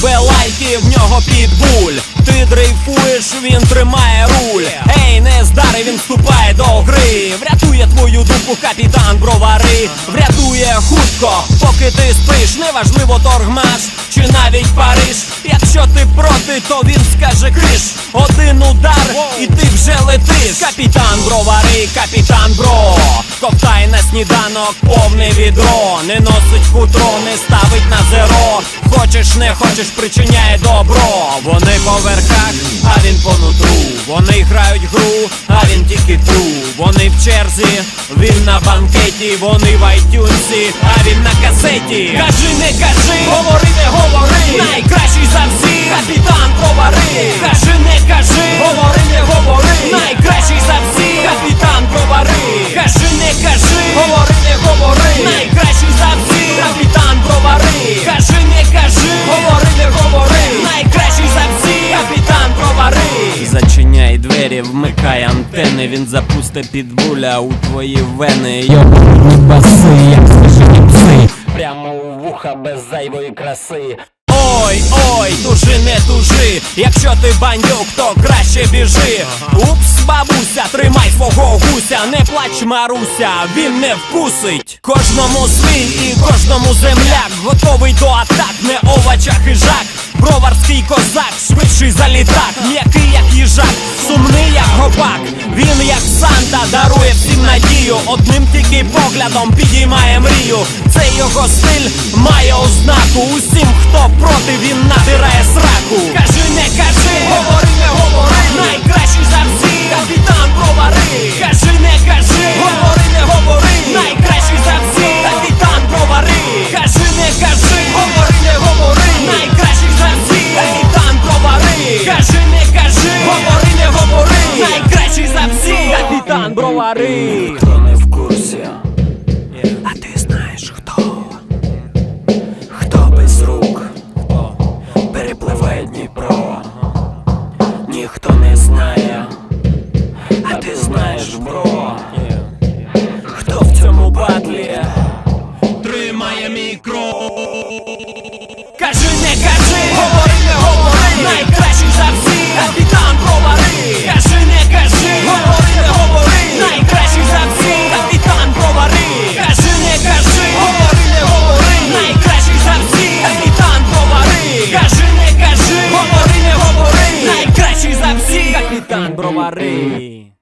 тебе лайки, в нього підбуль. Ти дрейфуєш, він тримає руль. Ей, не здари, він вступає до гри. Врятує твою думку капітан бровари. Врятує хутко, поки ти спиш. Неважливо торгмаш чи навіть Париж. Якщо ти проти, то він скаже криш. Один удар, і ти вже летиш. Капітан бровари, капітан бро. Ковтай на сніданок, повне відро. Не носить хутро, не ставить. Хочеш, не хочеш, причиняє добро. Вони по верхах, а він по нутру. Вони грають гру, а він тільки тру. Вони в черзі, він на банкеті, вони в айтюнсі, а він на касеті. Кажи, не кажи, говори, не говори. Двері, вмикай антени, він запусте підбуля у твої вени. Його баси, як скажені пси. Прямо у вуха без зайвої краси. Ой, ой, тужи, не тужи. Якщо ти бандюк, то краще біжи. Упс, бабуся, тримай свого гуся, не плач, Маруся, він не вкусить. Кожному свій і кожному земляк. Готовий до атак, не овоча хижак. Броварський козак, швидший за літак, м'який як їжак, сумний як гопак. Він як Санта дарує всім надію. Одним тільки поглядом підіймає мрію. Цей його стиль має ознаку. Усім, хто проти, він надирає сраку. Бровари. Хто не в курсі, А ти знаєш хто? хто без рук перепливає Дніпро, ніхто не знає, а ти знаєш, бро, хто в цьому батлі? Тримає мікро. Кажи, не кажи, Ditan Bro Wari.